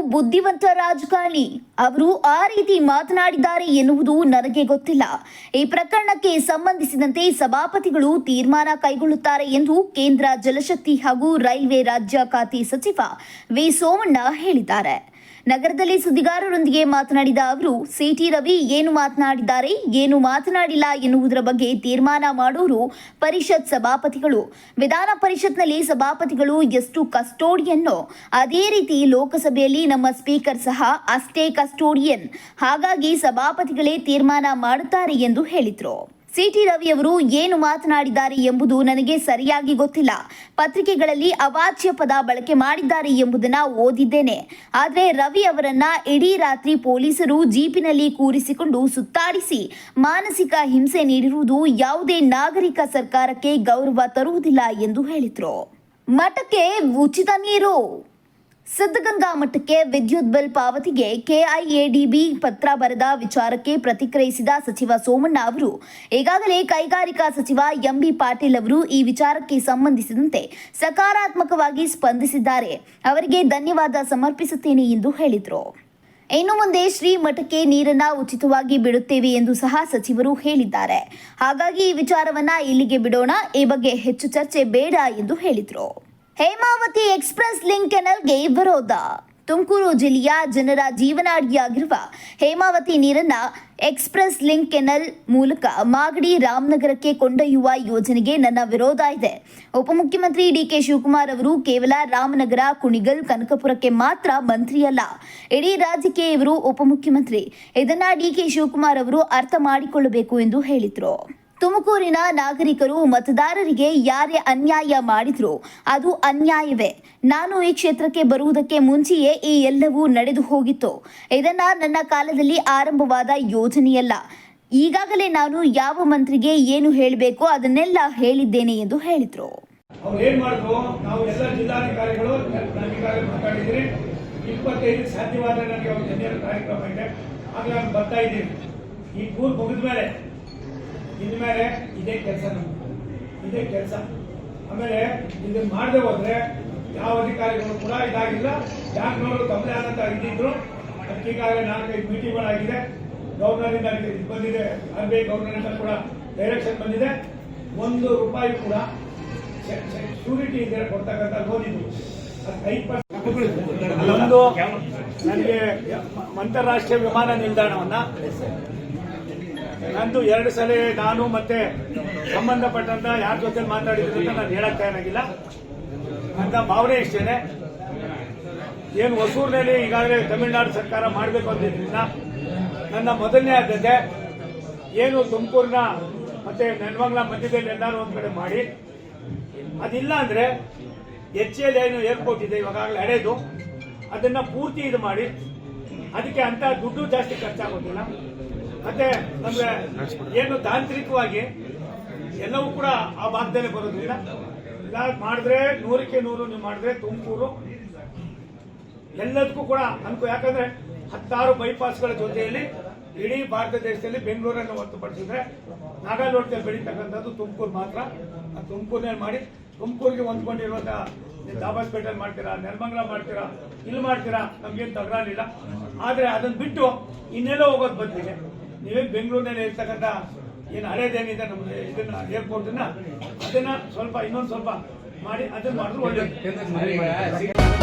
ಬುದ್ಧಿವಂತ ರಾಜಕಾರಣಿ. ಅವರು ಆ ರೀತಿ ಮಾತನಾಡಿದ್ದಾರೆ ಎನ್ನುವುದು ನನಗೆ ಗೊತ್ತಿಲ್ಲ. ಈ ಪ್ರಕರಣಕ್ಕೆ ಸಂಬಂಧಿಸಿದಂತೆ ಸಭಾಪತಿಗಳು ತೀರ್ಮಾನ ಕೈಗೊಳ್ಳುತ್ತಾರೆ ಎಂದು ಕೇಂದ್ರ ಜಲಶಕ್ತಿ ಹಾಗೂ ರೈಲ್ವೆ ರಾಜ್ಯ ಖಾತೆ ಸಚಿವ ವಿ ಸೋಮಣ್ಣ ಹೇಳಿದ್ದಾರೆ. ನಗರದಲ್ಲಿ ಸುದ್ದಿಗಾರರೊಂದಿಗೆ ಮಾತನಾಡಿದ ಅವರು, ಸಿಟಿ ರವಿ ಏನು ಮಾತನಾಡಿದ್ದಾರೆ, ಏನು ಮಾತನಾಡಿಲ್ಲ ಎನ್ನುವುದರ ಬಗ್ಗೆ ತೀರ್ಮಾನ ಮಾಡೋರು ಪರಿಷತ್ ಸಭಾಪತಿಗಳು. ವಿಧಾನ ಪರಿಷತ್ನಲ್ಲಿ ಸಭಾಪತಿಗಳು ಎಷ್ಟು ಕಸ್ಟೋಡಿಯನ್ನೋ ಅದೇ ರೀತಿ ಲೋಕಸಭೆಯಲ್ಲಿ ನಮ್ಮ ಸ್ಪೀಕರ್ ಸಹ ಅಷ್ಟೇ ಕಸ್ಟೋಡಿಯನ್. ಹಾಗಾಗಿ ಸಭಾಪತಿಗಳೇ ತೀರ್ಮಾನ ಮಾಡುತ್ತಾರೆ ಎಂದು ಹೇಳಿದರು. ಸಿಟಿ ರವಿ ಅವರು ಏನು ಮಾತನಾಡಿದ್ದಾರೆ ಎಂಬುದು ನನಗೆ ಸರಿಯಾಗಿ ಗೊತ್ತಿಲ್ಲ. ಪತ್ರಿಕೆಗಳಲ್ಲಿ ಅವಾಚ್ಯ ಪದ ಬಳಕೆ ಮಾಡಿದ್ದಾರೆ ಎಂಬುದನ್ನ ಓದಿದ್ದೇನೆ. ಆದರೆ ರವಿ ಅವರನ್ನ ಇಡೀ ರಾತ್ರಿ ಪೊಲೀಸರು ಜೀಪಿನಲ್ಲಿ ಕೂರಿಸಿಕೊಂಡು ಸುತ್ತಾಡಿಸಿ ಮಾನಸಿಕ ಹಿಂಸೆ ನೀಡಿರುವುದು ಯಾವುದೇ ನಾಗರಿಕ ಸರ್ಕಾರಕ್ಕೆ ಗೌರವ ತರುವುದಿಲ್ಲ ಎಂದು ಹೇಳಿದರು. ಮಠಕ್ಕೆ ಉಚಿತ ನೀರು. ಸಿದ್ಧಗಂಗಾ ಮಠಕ್ಕೆ ವಿದ್ಯುತ್ ಬಿಲ್ ಪಾವತಿಗೆ ಕೆಐಎಡಿಬಿ ಪತ್ರ ಬರೆದ ವಿಚಾರಕ್ಕೆ ಪ್ರತಿಕ್ರಿಯಿಸಿದ ಸಚಿವ ಸೋಮಣ್ಣ ಅವರು, ಈಗಾಗಲೇ ಕೈಗಾರಿಕಾ ಸಚಿವ ಎಂಬಿ ಪಾಟೀಲ್ ಅವರು ಈ ವಿಚಾರಕ್ಕೆ ಸಂಬಂಧಿಸಿದಂತೆ ಸಕಾರಾತ್ಮಕವಾಗಿ ಸ್ಪಂದಿಸಿದ್ದಾರೆ. ಅವರಿಗೆ ಧನ್ಯವಾದ ಸಮರ್ಪಿಸುತ್ತೇನೆ ಎಂದು ಹೇಳಿದರು. ಇನ್ನು ಮುಂದೆ ಶ್ರೀ ಮಠಕ್ಕೆ ನೀರನ್ನ ಉಚಿತವಾಗಿ ಬಿಡುತ್ತೇವೆ ಎಂದು ಸಹ ಸಚಿವರು ಹೇಳಿದ್ದಾರೆ. ಹಾಗಾಗಿ ಈ ವಿಚಾರವನ್ನ ಇಲ್ಲಿಗೆ ಬಿಡೋಣ. ಈ ಬಗ್ಗೆ ಹೆಚ್ಚು ಚರ್ಚೆ ಬೇಡ ಎಂದು ಹೇಳಿದರು. ಹೇಮಾವತಿ ಎಕ್ಸ್ಪ್ರೆಸ್ ಲಿಂಕ್ ಕೆನಲ್ಗೆ ವಿರೋಧ. ತುಮಕೂರು ಜಿಲ್ಲೆಯ ಜನರ ಜೀವನಾಡಿಯಾಗಿರುವ ಹೇಮಾವತಿ ನೀರನ್ನ ಎಕ್ಸ್ಪ್ರೆಸ್ ಲಿಂಕ್ ಕೆನಲ್ ಮೂಲಕ ಮಾಗಡಿ ರಾಮನಗರಕ್ಕೆ ಕೊಂಡೊಯ್ಯುವ ಯೋಜನೆಗೆ ನನ್ನ ವಿರೋಧ ಇದೆ. ಉಪಮುಖ್ಯಮಂತ್ರಿ ಡಿಕೆ ಶಿವಕುಮಾರ್ ಅವರು ಕೇವಲ ರಾಮನಗರ, ಕುಣಿಗಲ್, ಕನಕಪುರಕ್ಕೆ ಮಾತ್ರ ಮಂತ್ರಿಯಲ್ಲ. ಇಡೀ ರಾಜ್ಯಕ್ಕೆ ಇವರು ಉಪಮುಖ್ಯಮಂತ್ರಿ. ಇದನ್ನ ಡಿಕೆ ಶಿವಕುಮಾರ್ ಅವರು ಅರ್ಥ ಮಾಡಿಕೊಳ್ಳಬೇಕು ಎಂದು ಹೇಳಿದರು. ತುಮಕೂರಿನ ನಾಗರಿಕರು ಮತದಾರರಿಗೆ ಯಾರೇ ಅನ್ಯಾಯ ಮಾಡಿದ್ರು ಅದು ಅನ್ಯಾಯವೇ. ನಾನು ಈ ಕ್ಷೇತ್ರಕ್ಕೆ ಬರುವುದಕ್ಕೆ ಮುಂಚೆಯೇ ಈ ಎಲ್ಲವೂ ನಡೆದು ಹೋಗಿತ್ತು. ಇದನ್ನ ನನ್ನ ಕಾಲದಲ್ಲಿ ಆರಂಭವಾದ ಯೋಜನೆಯಲ್ಲ. ಈಗಾಗಲೇ ನಾನು ಯಾವ ಮಂತ್ರಿಗೆ ಏನು ಹೇಳಬೇಕು ಅದನ್ನೆಲ್ಲ ಹೇಳಿದ್ದೇನೆ ಎಂದು ಹೇಳಿದರು. ಸಾಧ್ಯವಾದ್ರೆ ನನಗೆ ಬರ್ತಾ ಇದ್ದೀನಿ. ಈ ಕೂರ್ ಮುಗಿದ ಮೇಲೆ ಇನ್ಮೇಲೆ ಇದೇ ಕೆಲಸ ನಮ್ಗೆ. ಇದೇ ಕೆಲಸ. ಆಮೇಲೆ ಇದನ್ನ ಮಾಡದೆ ಹೋದ್ರೆ ಯಾವ ಅಧಿಕಾರಿಗಳು ಕೂಡ ಇದಾಗಿಲ್ಲ. ಬ್ಯಾಂಕ್ನವರು ತಮ್ಮದೇ ಆದಂತ ಇದ್ದಿದ್ರು ಅದಕ್ಕೀಗಾಗಲೇ ನಾಲ್ಕೈದು ಮೀಟಿಂಗ್ಗಳಾಗಿದೆ ಗವರ್ನರಿಂದ ಇದು ಬಂದಿದೆ. ಆರ್ ಬಿ ಐ ಗವರ್ನರಿಂದ ಕೂಡ ಡೈರೆಕ್ಷನ್ ಬಂದಿದೆ. ಒಂದು ರೂಪಾಯಿ ಕೂಡ ಶೂರಿಟಿ ಇದೆ ಕೊಡ್ತಕ್ಕಂಥ ಲೋನ್ ಇದು. ಐದು ಪರ್ಸೆಂಟ್. ನನಗೆ ಅಂತಾರಾಷ್ಟ್ರೀಯ ವಿಮಾನ ನಿಲ್ದಾಣವನ್ನ ನಂದು ಎರಡು ಸಲ ನಾನು ಮತ್ತೆ ಸಂಬಂಧಪಟ್ಟಂತ ಯಾರ ಜೊತೆ ಮಾತಾಡಿದ್ರು ಅಂತ ನಾನು ಹೇಳಕ್ ತಯಾರಾಗಿಲ್ಲ ಅಂತ ಭಾವನೆ ಇಷ್ಟೇನೆ. ಏನು ಹೊಸೂರಿನಲ್ಲಿ ಈಗಾಗಲೇ ತಮಿಳುನಾಡು ಸರ್ಕಾರ ಮಾಡಬೇಕು ಅಂತಿದ್ರಿಂದ ನನ್ನ ಮೊದಲನೇ ಆದ್ಯತೆ ಏನು ತುಮಕೂರಿನ ಮತ್ತೆ ನೆಲಮಂಗಲ ಮಧ್ಯದಲ್ಲಿ ಎಲ್ಲಾರು ಒಂದ್ ಕಡೆ ಮಾಡಿ. ಅದಿಲ್ಲ ಅಂದ್ರೆ ಎಚ್ ಎಲ್ ಏನು ಏರ್ಪೋರ್ಟ್ ಇದೆ ಇವಾಗಲೇ ಹಳೇದು. ಅದನ್ನ ಪೂರ್ತಿ ಇದು ಮಾಡಿ. ಅದಕ್ಕೆ ಅಂತ ದುಡ್ಡು ಜಾಸ್ತಿ ಖರ್ಚಾಗೋದಿಲ್ಲ. ಮತ್ತೆ ನಮ್ಗೆ ಏನು ತಾಂತ್ರಿಕವಾಗಿ ಎಲ್ಲವೂ ಕೂಡ ಆ ಭಾಗದಲ್ಲಿ ಬರೋದಿಲ್ಲ ಇಲ್ಲ ಮಾಡಿದ್ರೆ ನೂರಕ್ಕೆ ನೂರು, ನೀವು ಮಾಡಿದ್ರೆ ತುಮಕೂರು. ಎಲ್ಲದಕ್ಕೂ ಕೂಡ ಅನುಕೂಲ. ಯಾಕಂದ್ರೆ ಹತ್ತಾರು ಬೈಪಾಸ್ಗಳ ಜೊತೆಯಲ್ಲಿ ಇಡೀ ಭಾರತ ದೇಶದಲ್ಲಿ ಬೆಂಗಳೂರನ್ನು ಹೊರತುಪಡಿಸಿದ್ರೆ ನಾಗಾಲೋಟದಲ್ಲಿ ಬೆಳೀತಕ್ಕಂಥದ್ದು ತುಮಕೂರು ಮಾತ್ರ. ಆ ತುಮಕೂರಿನಲ್ಲಿ ಮಾಡಿ ತುಮಕೂರಿಗೆ ಹೊಂದ್ಕೊಂಡಿರುವಂತಹ ದಾಬಾಸ್ಪೇಟೆಲ್ ಮಾಡ್ತೀರಾ, ನೆಲಮಂಗಲ ಮಾಡ್ತೀರಾ, ಇಲ್ಲಿ ಮಾಡ್ತೀರಾ, ನಮ್ಗೇನು ತಗರಾನಿಲ್ಲ ಆದರೆ ಅದನ್ನ ಬಿಟ್ಟು ಇನ್ನೆಲ್ಲೋ ಹೋಗೋದು ಬದಲಿಗೆ ನೀವೇ ಬೆಂಗಳೂರಿನಲ್ಲಿ ಇರ್ತಕ್ಕಂಥ ಏನು ಹಳೇದೇನಿದೆ ನಮ್ಮ ಇದನ್ನ ಏರ್ಪೋರ್ಟ್ ಅದನ್ನ ಸ್ವಲ್ಪ ಇನ್ನೊಂದು ಸ್ವಲ್ಪ ಮಾಡಿ, ಅದನ್ನ ಮಾಡಿದ್ರು ಒಳ್ಳೇದು.